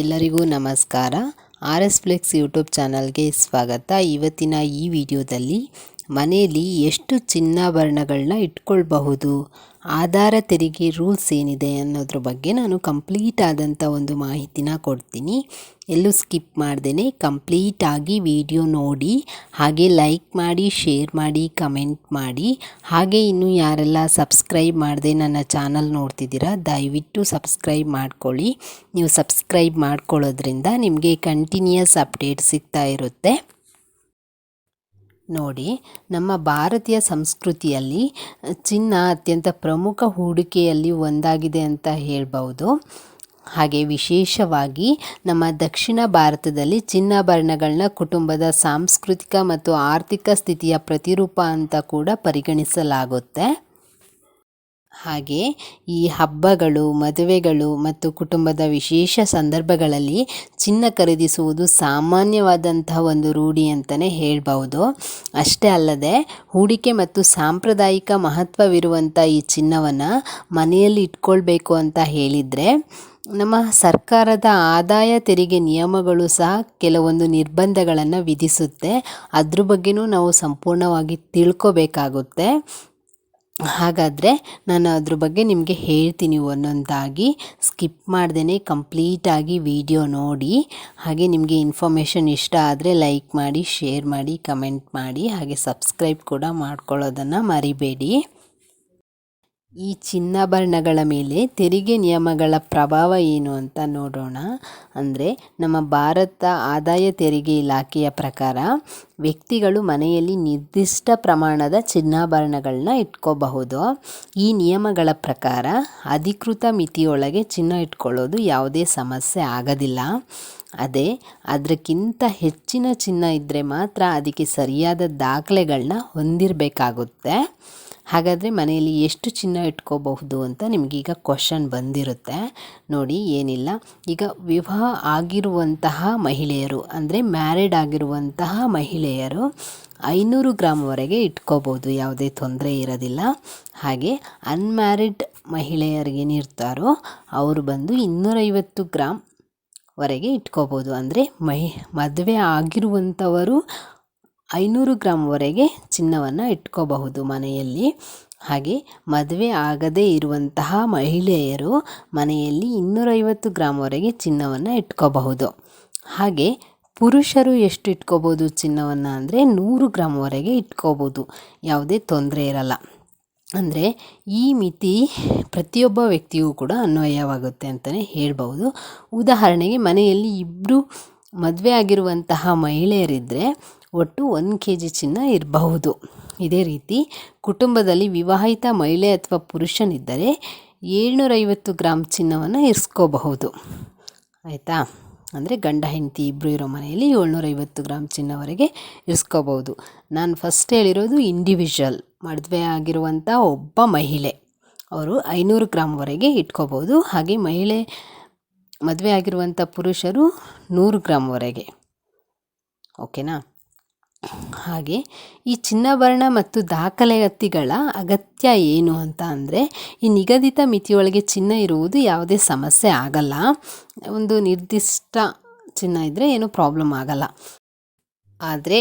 ಎಲ್ಲರಿಗೂ ನಮಸ್ಕಾರ. R S flex YouTube ಚಾನಲ್ಗೆ ಸ್ವಾಗತ. ಇವತ್ತಿನ ಈ ವಿಡಿಯೋದಲ್ಲಿ ಮನೆಯಲ್ಲಿ ಎಷ್ಟು ಚಿನ್ನಾಭರಣಗಳನ್ನ ಇಟ್ಕೊಳ್ಬಹುದು, ಆಧಾರ ತೆರಿಗೆ ರೂಲ್ಸ್ ಏನಿದೆ ಅನ್ನೋದ್ರ ಬಗ್ಗೆ ನಾನು ಕಂಪ್ಲೀಟ್ ಆದಂಥ ಒಂದು ಮಾಹಿತಿನ ಕೊಡ್ತೀನಿ. ಎಲ್ಲೂ ಸ್ಕಿಪ್ ಮಾಡ್ದೇ ಕಂಪ್ಲೀಟಾಗಿ ವಿಡಿಯೋ ನೋಡಿ, ಹಾಗೆ ಲೈಕ್ ಮಾಡಿ ಶೇರ್ ಮಾಡಿ ಕಮೆಂಟ್ ಮಾಡಿ. ಹಾಗೆ ಇನ್ನು ಯಾರೆಲ್ಲ ಸಬ್ಸ್ಕ್ರೈಬ್ ಮಾಡದೆ ನನ್ನ ಚಾನಲ್ ನೋಡ್ತಿದ್ದೀರಾ, ದಯವಿಟ್ಟು ಸಬ್ಸ್ಕ್ರೈಬ್ ಮಾಡ್ಕೊಳ್ಳಿ. ನೀವು ಸಬ್ಸ್ಕ್ರೈಬ್ ಮಾಡ್ಕೊಳ್ಳೋದ್ರಿಂದ ನಿಮಗೆ ಕಂಟಿನ್ಯೂಯಸ್ ಅಪ್ಡೇಟ್ ಸಿಗ್ತಾ ಇರುತ್ತೆ. ನೋಡಿ, ನಮ್ಮ ಭಾರತೀಯ ಸಂಸ್ಕೃತಿಯಲ್ಲಿ ಚಿನ್ನ ಅತ್ಯಂತ ಪ್ರಮುಖ ಹೂಡಿಕೆಯಲ್ಲಿ ಒಂದಾಗಿದೆ ಅಂತ ಹೇಳ್ಬೌದು. ಹಾಗೆ ವಿಶೇಷವಾಗಿ ನಮ್ಮ ದಕ್ಷಿಣ ಭಾರತದಲ್ಲಿ ಚಿನ್ನಾಭರಣಗಳನ್ನ ಕುಟುಂಬದ ಸಾಂಸ್ಕೃತಿಕ ಮತ್ತು ಆರ್ಥಿಕ ಸ್ಥಿತಿಯ ಪ್ರತಿರೂಪ ಅಂತ ಕೂಡ ಪರಿಗಣಿಸಲಾಗುತ್ತೆ. ಹಾಗೆ ಈ ಹಬ್ಬಗಳು, ಮದುವೆಗಳು ಮತ್ತು ಕುಟುಂಬದ ವಿಶೇಷ ಸಂದರ್ಭಗಳಲ್ಲಿ ಚಿನ್ನ ಖರೀದಿಸುವುದು ಸಾಮಾನ್ಯವಾದಂತಹ ಒಂದು ರೂಢಿ ಅಂತಲೇ ಹೇಳ್ಬೌದು. ಅಷ್ಟೇ ಅಲ್ಲದೆ ಹೂಡಿಕೆ ಮತ್ತು ಸಾಂಪ್ರದಾಯಿಕ ಮಹತ್ವವಿರುವಂಥ ಈ ಚಿನ್ನವನ್ನು ಮನೆಯಲ್ಲಿ ಇಟ್ಕೊಳ್ಬೇಕು ಅಂತ ಹೇಳಿದರೆ ನಮ್ಮ ಸರ್ಕಾರದ ಆದಾಯ ತೆರಿಗೆ ನಿಯಮಗಳು ಸಹ ಕೆಲವೊಂದು ನಿರ್ಬಂಧಗಳನ್ನು ವಿಧಿಸುತ್ತೆ. ಅದ್ರ ಬಗ್ಗೆನೂ ನಾವು ಸಂಪೂರ್ಣವಾಗಿ ತಿಳ್ಕೊಬೇಕಾಗುತ್ತೆ. ಹಾಗಾದರೆ ನಾನು ಅದ್ರ ಬಗ್ಗೆ ನಿಮಗೆ ಹೇಳ್ತೀನಿ ಒಂದೊಂದಾಗಿ ಸ್ಕಿಪ್ ಮಾಡ್ದೇ ಕಂಪ್ಲೀಟಾಗಿ ವಿಡಿಯೋ ನೋಡಿ. ಹಾಗೆ ನಿಮಗೆ ಇನ್ಫಾರ್ಮೇಷನ್ ಇಷ್ಟ ಆದರೆ ಲೈಕ್ ಮಾಡಿ, ಶೇರ್ ಮಾಡಿ, ಕಮೆಂಟ್ ಮಾಡಿ, ಹಾಗೆ ಸಬ್ಸ್ಕ್ರೈಬ್ ಕೂಡ ಮಾಡ್ಕೊಳ್ಳೋದನ್ನು ಮರಿಬೇಡಿ. ಈ ಚಿನ್ನಾಭರಣಗಳ ಮೇಲೆ ತೆರಿಗೆ ನಿಯಮಗಳ ಪ್ರಭಾವ ಏನು ಅಂತ ನೋಡೋಣ. ಅಂದರೆ ನಮ್ಮ ಭಾರತ ಆದಾಯ ತೆರಿಗೆ ಇಲಾಖೆಯ ಪ್ರಕಾರ ವ್ಯಕ್ತಿಗಳು ಮನೆಯಲ್ಲಿ ನಿರ್ದಿಷ್ಟ ಪ್ರಮಾಣದ ಚಿನ್ನಾಭರಣಗಳನ್ನ ಇಟ್ಕೋಬಹುದು. ಈ ನಿಯಮಗಳ ಪ್ರಕಾರ ಅಧಿಕೃತ ಮಿತಿಯೊಳಗೆ ಚಿನ್ನ ಇಟ್ಕೊಳ್ಳೋದು ಯಾವುದೇ ಸಮಸ್ಯೆ ಆಗೋದಿಲ್ಲ. ಅದೇ ಅದಕ್ಕಿಂತ ಹೆಚ್ಚಿನ ಚಿನ್ನ ಇದ್ದರೆ ಮಾತ್ರ ಅದಕ್ಕೆ ಸರಿಯಾದ ದಾಖಲೆಗಳನ್ನ ಹೊಂದಿರಬೇಕಾಗುತ್ತೆ. ಹಾಗಾದರೆ ಮನೆಯಲ್ಲಿ ಎಷ್ಟು ಚಿನ್ನ ಇಟ್ಕೋಬಹುದು ಅಂತ ನಿಮಗೀಗ ಕ್ವಶನ್ ಬಂದಿರುತ್ತೆ. ನೋಡಿ, ಏನಿಲ್ಲ. ಈಗ ವಿವಾಹ ಆಗಿರುವಂತಹ ಮಹಿಳೆಯರು, ಅಂದರೆ ಮ್ಯಾರಿಡ್ ಆಗಿರುವಂತಹ ಮಹಿಳೆಯರು ಐನೂರು ಗ್ರಾಮ್ವರೆಗೆ ಇಟ್ಕೋಬೋದು ಯಾವುದೇ ತೊಂದರೆ ಇರೋದಿಲ್ಲ. ಹಾಗೆ ಅನ್ಮ್ಯಾರಿಡ್ ಮಹಿಳೆಯರಿಗೇನಿರ್ತಾರೋ ಅವರು ಬಂದು ಇನ್ನೂರೈವತ್ತು ಗ್ರಾಮ್ವರೆಗೆ ಇಟ್ಕೋಬೋದು ಅಂದರೆ ಮಹಿ, ಮದುವೆ ಆಗಿರುವಂಥವರು ಐನೂರು ಗ್ರಾಮ್ವರೆಗೆ ಚಿನ್ನವನ್ನು ಇಟ್ಕೋಬಹುದು ಮನೆಯಲ್ಲಿ. ಹಾಗೆ ಮದುವೆ ಆಗದೇ ಇರುವಂತಹ ಮಹಿಳೆಯರು ಮನೆಯಲ್ಲಿ ಇನ್ನೂರೈವತ್ತು ಗ್ರಾಮ್ವರೆಗೆ ಚಿನ್ನವನ್ನು ಇಟ್ಕೋಬಹುದು. ಹಾಗೆ ಪುರುಷರು ಎಷ್ಟು ಇಟ್ಕೋಬೋದು ಚಿನ್ನವನ್ನು ಅಂದರೆ ನೂರು ಗ್ರಾಮ್ವರೆಗೆ ಇಟ್ಕೋಬೋದು ಯಾವುದೇ ತೊಂದರೆ ಇರಲ್ಲ. ಅಂದರೆ ಈ ಮಿತಿ ಪ್ರತಿಯೊಬ್ಬ ವ್ಯಕ್ತಿಗೂ ಕೂಡ ಅನ್ವಯವಾಗುತ್ತೆ ಅಂತಲೇ ಹೇಳ್ಬೋದು ಉದಾಹರಣೆಗೆ ಮನೆಯಲ್ಲಿ ಇಬ್ಬರು ಮದುವೆ ಆಗಿರುವಂತಹ ಮಹಿಳೆಯರಿದ್ದರೆ ಒಟ್ಟು ಒಂದು ಕೆ ಜಿ ಚಿನ್ನ ಇರಬಹುದು. ಇದೇ ರೀತಿ ಕುಟುಂಬದಲ್ಲಿ ವಿವಾಹಿತ ಮಹಿಳೆ ಅಥವಾ ಪುರುಷನಿದ್ದರೆ ಏಳ್ನೂರೈವತ್ತು ಗ್ರಾಮ್ ಚಿನ್ನವನ್ನು ಇರಿಸ್ಕೋಬಹುದು. ಆಯಿತಾ? ಅಂದರೆ ಗಂಡ, ಹೆಂಡತಿ ಇಬ್ಬರು ಇರೋ ಮನೆಯಲ್ಲಿ ಏಳ್ನೂರೈವತ್ತು ಗ್ರಾಮ್ ಚಿನ್ನವರೆಗೆ ಇರಿಸ್ಕೋಬಹುದು. ನಾನು ಫಸ್ಟ್ ಹೇಳಿರೋದು ಇಂಡಿವಿಜುವಲ್ ಮದುವೆ ಆಗಿರುವಂಥ ಒಬ್ಬ ಮಹಿಳೆ. ಅವರು ಐನೂರು ಗ್ರಾಮ್ವರೆಗೆ ಇಟ್ಕೋಬೋದು ಹಾಗೆ ಮಹಿಳೆ ಮದುವೆ ಆಗಿರುವಂಥ ಪುರುಷರು ನೂರು ಗ್ರಾಮ್ವರೆಗೆ ಓಕೆನಾ? ಹಾಗೆ ಈ ಚಿನ್ನಾಭರಣ ಮತ್ತು ದಾಖಲಾತಿಗಳ ಅಗತ್ಯ ಏನು ಅಂತ ಅಂದರೆ, ಈ ನಿಗದಿತ ಮಿತಿಯೊಳಗೆ ಚಿನ್ನ ಇರುವುದು ಯಾವುದೇ ಸಮಸ್ಯೆ ಆಗಲ್ಲ. ಒಂದು ನಿರ್ದಿಷ್ಟ ಚಿನ್ನ ಇದ್ದರೆ ಏನೂ ಪ್ರಾಬ್ಲಮ್ ಆಗಲ್ಲ. ಆದರೆ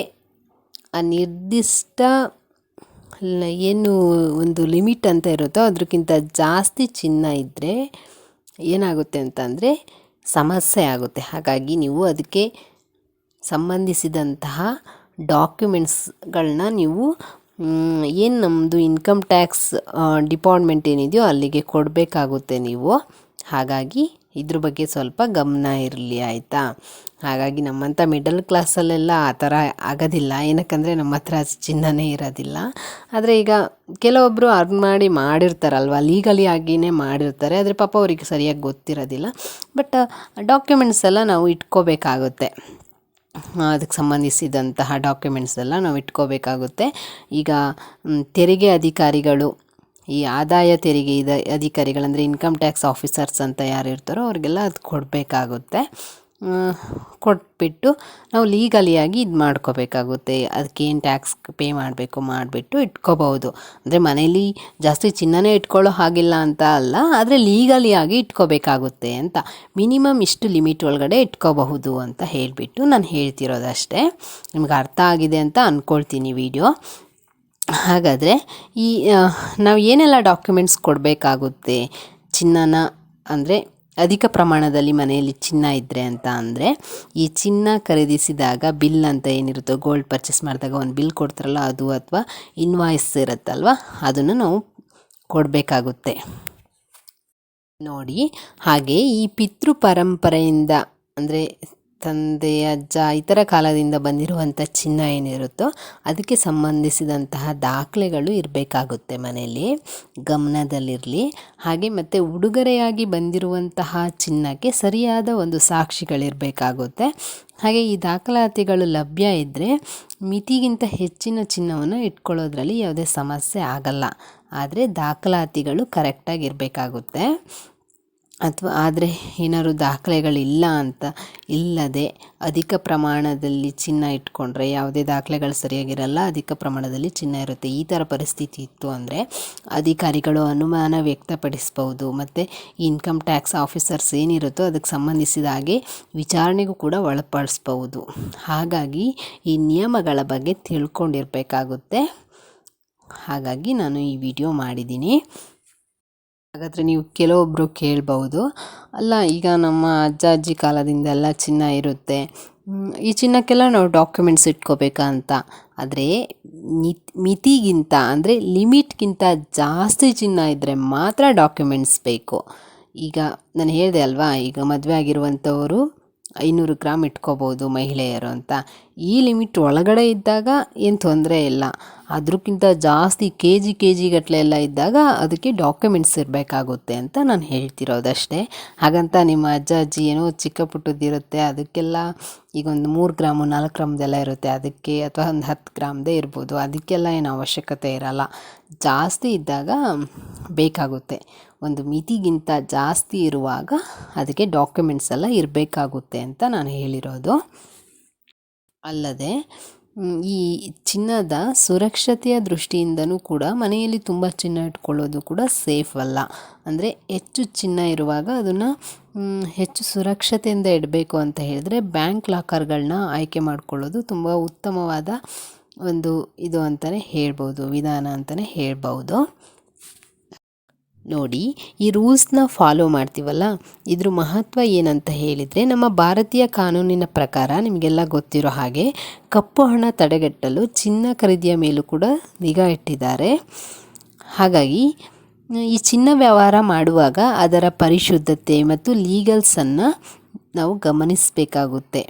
ಆ ನಿರ್ದಿಷ್ಟ ಏನು ಒಂದು ಲಿಮಿಟ್ ಅಂತ ಇರುತ್ತೋ ಅದಕ್ಕಿಂತ ಜಾಸ್ತಿ ಚಿನ್ನ ಇದ್ದರೆ ಏನಾಗುತ್ತೆ ಅಂತಂದರೆ ಸಮಸ್ಯೆ ಆಗುತ್ತೆ. ಹಾಗಾಗಿ ನೀವು ಅದಕ್ಕೆ ಸಂಬಂಧಿಸಿದಂತಹ ಡಾಕ್ಯುಮೆಂಟ್ಸ್ಗಳನ್ನ ನೀವು ಏನು ನಮ್ಮದು ಇನ್ಕಮ್ ಟ್ಯಾಕ್ಸ್ ಡಿಪಾರ್ಟ್ಮೆಂಟ್ ಏನಿದೆಯೋ ಅಲ್ಲಿಗೆ ಕೊಡಬೇಕಾಗುತ್ತೆ ನೀವು. ಹಾಗಾಗಿ ಇದ್ರ ಬಗ್ಗೆ ಸ್ವಲ್ಪ ಗಮನ ಇರಲಿ ಆಯಿತಾ? ಹಾಗಾಗಿ ನಮ್ಮಂಥ ಮಿಡಲ್ ಕ್ಲಾಸಲ್ಲೆಲ್ಲ ಆ ಥರ ಆಗೋದಿಲ್ಲ. ಏನಕ್ಕಂದರೆ ನಮ್ಮ ಹತ್ರ ಚಿನ್ನನೇ ಇರೋದಿಲ್ಲ. ಆದರೆ ಈಗ ಕೆಲವೊಬ್ಬರು ಅರ್ನ್ ಮಾಡಿ ಮಾಡಿರ್ತಾರಲ್ವ? ಲೀಗಲಿ ಆಗಿಯೇ ಮಾಡಿರ್ತಾರೆ. ಆದರೆ ಪಾಪ ಅವರಿಗೆ ಸರಿಯಾಗಿ ಗೊತ್ತಿರೋದಿಲ್ಲ. ಬಟ್ ಡಾಕ್ಯುಮೆಂಟ್ಸ್ ಎಲ್ಲ ನಾವು ಇಟ್ಕೋಬೇಕಾಗುತ್ತೆ. ಅದಕ್ಕೆ ಸಂಬಂಧಿಸಿದಂತಹ ಡಾಕ್ಯುಮೆಂಟ್ಸ್ ಎಲ್ಲ ನಾವು ಇಟ್ಕೋಬೇಕಾಗುತ್ತೆ. ಈಗ ತೆರಿಗೆ ಅಧಿಕಾರಿಗಳು ಈ ಆದಾಯ ತೆರಿಗೆ ಇದ, ಅಧಿಕಾರಿಗಳಂದರೆ ಇನ್ಕಮ್ ಟ್ಯಾಕ್ಸ್ ಆಫೀಸರ್ಸ್ ಅಂತ ಯಾರು ಇರ್ತಾರೋ ಅವ್ರಿಗೆಲ್ಲ ಅದು ಕೊಡಬೇಕಾಗುತ್ತೆ. ಕೊಟ್ಬಿಟ್ಟು ನಾವು ಲೀಗಲಿಯಾಗಿ ಇದು ಮಾಡ್ಕೋಬೇಕಾಗುತ್ತೆ. ಅದಕ್ಕೇನು ಟ್ಯಾಕ್ಸ್ ಪೇ ಮಾಡಬೇಕು ಮಾಡಿಬಿಟ್ಟು ಇಟ್ಕೋಬಹುದು. ಅಂದರೆ ಮನೇಲಿ ಜಾಸ್ತಿ ಚಿನ್ನನೇ ಇಟ್ಕೊಳ್ಳೋ ಹಾಗಿಲ್ಲ ಅಂತ ಅಲ್ಲ, ಆದರೆ ಲೀಗಲಿಯಾಗಿ ಇಟ್ಕೋಬೇಕಾಗುತ್ತೆ ಅಂತ. ಮಿನಿಮಮ್ ಇಷ್ಟು ಲಿಮಿಟ್ ಒಳಗಡೆ ಇಟ್ಕೋಬಹುದು ಅಂತ ಹೇಳಿಬಿಟ್ಟು ನಾನು ಹೇಳ್ತಿರೋದಷ್ಟೇ. ನಿಮ್ಗೆ ಅರ್ಥ ಆಗಿದೆ ಅಂತ ಅಂದ್ಕೊಳ್ತೀನಿ ವಿಡಿಯೋ. ಹಾಗಾದರೆ ಈ ನಾವು ಏನೆಲ್ಲ ಡಾಕ್ಯುಮೆಂಟ್ಸ್ ಕೊಡಬೇಕಾಗುತ್ತೆ? ಚಿನ್ನನ ಅಂದರೆ ಅಧಿಕ ಪ್ರಮಾಣದಲ್ಲಿ ಮನೆಯಲ್ಲಿ ಚಿನ್ನ ಇದ್ದರೆ ಅಂತ ಅಂದರೆ, ಈ ಚಿನ್ನ ಖರೀದಿಸಿದಾಗ ಬಿಲ್ ಅಂತ ಏನಿರುತ್ತೋ ಗೋಲ್ಡ್ ಪರ್ಚೇಸ್ ಮಾಡಿದಾಗ ಒಂದು ಬಿಲ್ ಕೊಡ್ತಾರಲ್ಲ, ಅದು ಅಥವಾ ಇನ್ವಾಯ್ಸ್ ಇರುತ್ತಲ್ವ, ಅದನ್ನು ನಾವು ಕೊಡಬೇಕಾಗುತ್ತೆ. ನೋಡಿ, ಹಾಗೆ ಈ ಪಿತೃ ಪರಂಪರೆಯಿಂದ ಅಂದರೆ ತಂದೆ ಅಜ್ಜ ಇತರ ಕಾಲದಿಂದ ಬಂದಿರುವಂಥ ಚಿನ್ನ ಏನಿರುತ್ತೋ ಅದಕ್ಕೆ ಸಂಬಂಧಿಸಿದಂತಹ ದಾಖಲೆಗಳು ಇರಬೇಕಾಗುತ್ತೆ ಮನೆಯಲ್ಲಿ, ಗಮನದಲ್ಲಿರಲಿ. ಹಾಗೆ ಮತ್ತು ಉಡುಗೊರೆಯಾಗಿ ಬಂದಿರುವಂತಹ ಚಿನ್ನಕ್ಕೆ ಸರಿಯಾದ ಒಂದು ಸಾಕ್ಷಿಗಳಿರಬೇಕಾಗುತ್ತೆ. ಹಾಗೆ ಈ ದಾಖಲಾತಿಗಳು ಲಭ್ಯ ಇದ್ದರೆ ಮಿತಿಗಿಂತ ಹೆಚ್ಚಿನ ಚಿನ್ನವನ್ನು ಇಟ್ಕೊಳ್ಳೋದ್ರಲ್ಲಿ ಯಾವುದೇ ಸಮಸ್ಯೆ ಆಗಲ್ಲ. ಆದರೆ ದಾಖಲಾತಿಗಳು ಕರೆಕ್ಟಾಗಿರಬೇಕಾಗುತ್ತೆ ಅಥವಾ ಆದರೆ ಏನಾದ್ರು ದಾಖಲೆಗಳಿಲ್ಲ ಅಂತ ಇಲ್ಲದೆ ಅಧಿಕ ಪ್ರಮಾಣದಲ್ಲಿ ಚಿನ್ನ ಇಟ್ಕೊಂಡ್ರೆ ಯಾವುದೇ ದಾಖಲೆಗಳು ಸರಿಯಾಗಿರಲ್ಲ, ಅಧಿಕ ಪ್ರಮಾಣದಲ್ಲಿ ಚಿನ್ನ ಇರುತ್ತೆ. ಈ ಥರ ಪರಿಸ್ಥಿತಿ ಇತ್ತು ಅಂದರೆ ಅಧಿಕಾರಿಗಳು ಅನುಮಾನ ವ್ಯಕ್ತಪಡಿಸ್ಬೋದು ಮತ್ತು ಇನ್ಕಮ್ ಟ್ಯಾಕ್ಸ್ ಆಫೀಸರ್ಸ್ ಏನಿರುತ್ತೋ ಅದಕ್ಕೆ ಸಂಬಂಧಿಸಿದ ಹಾಗೆ ವಿಚಾರಣೆಗೂ ಕೂಡ ಒಳಪಡಿಸ್ಬೌದು ಹಾಗಾಗಿ ಈ ನಿಯಮಗಳ ಬಗ್ಗೆ ತಿಳ್ಕೊಂಡಿರಬೇಕಾಗುತ್ತೆ. ಹಾಗಾಗಿ ನಾನು ಈ ವಿಡಿಯೋ ಮಾಡಿದ್ದೀನಿ. ಹಾಗಾದರೆ ನೀವು ಕೆಲವೊಬ್ಬರು ಕೇಳ್ಬೌದು ಅಲ್ಲ, ಈಗ ನಮ್ಮ ಅಜ್ಜ ಅಜ್ಜಿ ಕಾಲದಿಂದೆಲ್ಲ ಚಿನ್ನ ಇರುತ್ತೆ. ಈ ಚಿನ್ನಕ್ಕೆಲ್ಲ ನಾವು ಡಾಕ್ಯುಮೆಂಟ್ಸ್ ಇಟ್ಕೋಬೇಕಾ ಅಂತ. ಆದರೆ ಮಿತಿಗಿಂತ, ಅಂದರೆ ಲಿಮಿಟ್ಗಿಂತ ಜಾಸ್ತಿ ಚಿನ್ನ ಇದ್ದರೆ ಮಾತ್ರ ಡಾಕ್ಯುಮೆಂಟ್ಸ್ ಬೇಕು. ಈಗ ನಾನು ಹೇಳಿದೆ ಅಲ್ವಾ, ಈಗ ಮದುವೆ ಆಗಿರುವಂಥವರು ಐನೂರು ಗ್ರಾಮ್ ಇಟ್ಕೋಬೋದು ಮಹಿಳೆಯರು ಅಂತ. ಈ ಲಿಮಿಟ್ ಒಳಗಡೆ ಇದ್ದಾಗ ಏನು ತೊಂದರೆ ಇಲ್ಲ. ಅದಕ್ಕಿಂತ ಜಾಸ್ತಿ ಕೆ ಜಿ ಕೆ ಜಿ ಗಟ್ಟಲೆ ಎಲ್ಲ ಇದ್ದಾಗ ಅದಕ್ಕೆ ಡಾಕ್ಯುಮೆಂಟ್ಸ್ ಇರಬೇಕಾಗುತ್ತೆ ಅಂತ ನಾನು ಹೇಳ್ತಿರೋದಷ್ಟೇ. ಹಾಗಂತ ನಿಮ್ಮ ಅಜ್ಜ, ಅಜ್ಜಿ ಏನೋ ಚಿಕ್ಕ ಪುಟ್ಟದ್ದಿರುತ್ತೆ, ಅದಕ್ಕೆಲ್ಲ ಈಗ ಒಂದು ಮೂರು ಗ್ರಾಮು, ನಾಲ್ಕು ಗ್ರಾಮ್ದೆಲ್ಲ ಇರುತ್ತೆ, ಅದಕ್ಕೆ ಅಥವಾ ಒಂದು ಹತ್ತು ಗ್ರಾಮ್ದೇ ಇರ್ಬೋದು, ಅದಕ್ಕೆಲ್ಲ ಏನು ಅವಶ್ಯಕತೆ ಇರಲ್ಲ. ಜಾಸ್ತಿ ಇದ್ದಾಗ ಬೇಕಾಗುತ್ತೆ. ಒಂದು ಮಿತಿಗಿಂತ ಜಾಸ್ತಿ ಇರುವಾಗ ಅದಕ್ಕೆ ಡಾಕ್ಯುಮೆಂಟ್ಸ್ ಎಲ್ಲ ಇರಬೇಕಾಗುತ್ತೆ ಅಂತ ನಾನು ಹೇಳಿರೋದು. ಅಲ್ಲದೆ ಈ ಚಿನ್ನದ ಸುರಕ್ಷತೆಯ ದೃಷ್ಟಿಯಿಂದನೂ ಕೂಡ ಮನೆಯಲ್ಲಿ ತುಂಬ ಚಿನ್ನ ಇಟ್ಕೊಳ್ಳೋದು ಕೂಡ ಸೇಫ್ ಅಲ್ಲ. ಅಂದರೆ ಹೆಚ್ಚು ಚಿನ್ನ ಇರುವಾಗ ಅದನ್ನು ಹೆಚ್ಚು ಸುರಕ್ಷತೆಯಿಂದ ಇಡಬೇಕು ಅಂತ ಹೇಳಿದ್ರೆ ಬ್ಯಾಂಕ್ ಲಾಕರ್ಗಳನ್ನ ಆಯ್ಕೆ ಮಾಡಿಕೊಳ್ಳೋದು ತುಂಬ ಉತ್ತಮವಾದ ಒಂದು ಇದು ಅಂತಲೇ ಹೇಳ್ಬೋದು, ವಿಧಾನ ಅಂತಲೇ ಹೇಳ್ಬೋದು. ನೋಡಿ, ಈ ರೂಲ್ಸ್ನ ಫಾಲೋ ಮಾಡ್ತೀವಲ್ಲ? ಇದ್ರ ಮಹತ್ವ ಏನಂತ ಹೇಳಿದರೆ, ನಮ್ಮ ಭಾರತೀಯ ಕಾನೂನಿನ ಪ್ರಕಾರ ನಿಮಗೆಲ್ಲ ಗೊತ್ತಿರೋ ಹಾಗೆ ಕಪ್ಪು ಹಣ ತಡೆಗಟ್ಟಲು ಚಿನ್ನ ಖರೀದಿಯ ಮೇಲೂ ಕೂಡ ನಿಗಾ ಇಟ್ಟಿದ್ದಾರೆ. ಹಾಗಾಗಿ, ಈ ಚಿನ್ನ ವ್ಯವಹಾರ ಮಾಡುವಾಗ ಅದರ ಪರಿಶುದ್ಧತೆ ಮತ್ತು ಲೀಗಲ್ಸನ್ನು ನಾವು ಗಮನಿಸಬೇಕಾಗುತ್ತೆ.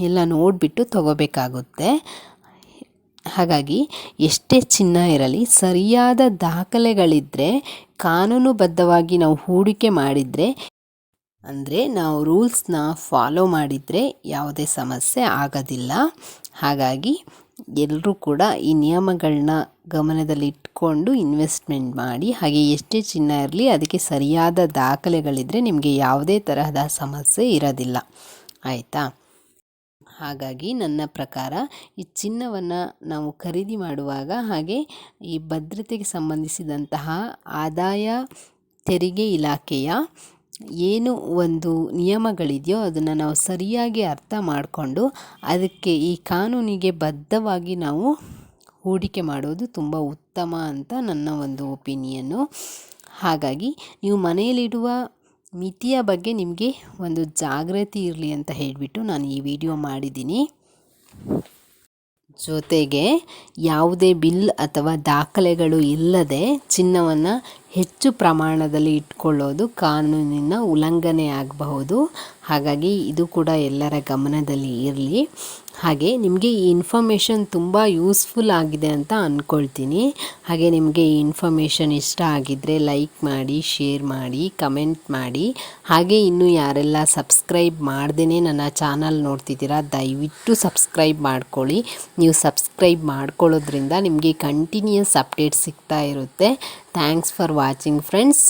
ಎಲ್ಲ ನೋಡಿಬಿಟ್ಟು ತಗೋಬೇಕಾಗುತ್ತೆ. ಹಾಗಾಗಿ ಎಷ್ಟೇ ಚಿನ್ನ ಇರಲಿ, ಸರಿಯಾದ ದಾಖಲೆಗಳಿದ್ದರೆ ಕಾನೂನುಬದ್ಧವಾಗಿ ನಾವು ಹೂಡಿಕೆ ಮಾಡಿದರೆ, ಅಂದರೆ ನಾವು ರೂಲ್ಸ್ನ ಫಾಲೋ ಮಾಡಿದರೆ ಯಾವುದೇ ಸಮಸ್ಯೆ ಆಗೋದಿಲ್ಲ. ಹಾಗಾಗಿ ಎಲ್ಲರೂ ಕೂಡ ಈ ನಿಯಮಗಳನ್ನ ಗಮನದಲ್ಲಿಟ್ಕೊಂಡು ಇನ್ವೆಸ್ಟ್ಮೆಂಟ್ ಮಾಡಿ, ಹಾಗೆ ಎಷ್ಟೇ ಚಿನ್ನ ಇರಲಿ, ಅದಕ್ಕೆ ಸರಿಯಾದ ದಾಖಲೆಗಳಿದ್ದರೆ ನಿಮಗೆ ಯಾವುದೇ ತರಹದ ಸಮಸ್ಯೆ ಇರೋದಿಲ್ಲ. ಆಯಿತಾ? ಹಾಗಾಗಿ ನನ್ನ ಪ್ರಕಾರ ಈ ಚಿನ್ನವನ್ನು ನಾವು ಖರೀದಿ ಮಾಡುವಾಗ ಹಾಗೆ ಈ ಭದ್ರತೆಗೆ ಸಂಬಂಧಿಸಿದಂತಹ ಆದಾಯ ತೆರಿಗೆ ಇಲಾಖೆಯ ಏನು ಒಂದು ನಿಯಮಗಳಿದೆಯೋ ಅದನ್ನು ನಾವು ಸರಿಯಾಗಿ ಅರ್ಥ ಮಾಡಿಕೊಂಡು ಅದಕ್ಕೆ ಈ ಕಾನೂನಿಗೆ ಬದ್ಧವಾಗಿ ನಾವು ಹೂಡಿಕೆ ಮಾಡೋದು ತುಂಬ ಉತ್ತಮ ಅಂತ ನನ್ನ ಒಂದು ಒಪಿನಿಯನ್ನು. ಹಾಗಾಗಿ ನೀವು ಮನೆಯಲ್ಲಿಡುವ ಮಿತಿಯ ಬಗ್ಗೆ ನಿಮಗೆ ಒಂದು ಜಾಗೃತಿ ಇರಲಿ ಅಂತ ಹೇಳಿಬಿಟ್ಟು ನಾನು ಈ ವಿಡಿಯೋ ಮಾಡಿದ್ದೀನಿ. ಜೊತೆಗೆ ಯಾವುದೇ ಬಿಲ್ ಅಥವಾ ದಾಖಲೆಗಳು ಇಲ್ಲದೆ ಚಿನ್ನವನ್ನು ಹೆಚ್ಚು ಪ್ರಮಾಣದಲ್ಲಿ ಇಟ್ಕೊಳ್ಳೋದು ಕಾನೂನಿನ ಉಲ್ಲಂಘನೆ ಆಗಬಹುದು. ಹಾಗಾಗಿ ಇದು ಕೂಡ ಎಲ್ಲರ ಗಮನದಲ್ಲಿ ಇರಲಿ. ಹಾಗೆ ನಿಮಗೆ ಈ ಇನ್ಫಾರ್ಮೇಷನ್ ತುಂಬ ಯೂಸ್ಫುಲ್ ಆಗಿದೆ ಅಂತ ಅಂದ್ಕೊಳ್ತೀನಿ ಹಾಗೆ ನಿಮಗೆ ಈ ಇನ್ಫಾರ್ಮೇಷನ್ ಇಷ್ಟ ಆಗಿದ್ದರೆ ಲೈಕ್ ಮಾಡಿ ಶೇರ್ ಮಾಡಿ ಕಮೆಂಟ್ ಮಾಡಿ. ಹಾಗೆ ಇನ್ನೂ ಯಾರೆಲ್ಲ ಸಬ್ಸ್ಕ್ರೈಬ್ ಮಾಡ್ದೇ ನನ್ನ ಚಾನಲ್ ನೋಡ್ತಿದ್ದೀರಾ, ದಯವಿಟ್ಟು ಸಬ್ಸ್ಕ್ರೈಬ್ ಮಾಡ್ಕೊಳ್ಳಿ. ನೀವು ಸಬ್ಸ್ಕ್ರೈಬ್ ಮಾಡ್ಕೊಳ್ಳೋದ್ರಿಂದ ನಿಮಗೆ ಕಂಟಿನ್ಯೂಸ್ ಅಪ್ಡೇಟ್ ಸಿಗ್ತಾ ಇರುತ್ತೆ. Thanks for watching friends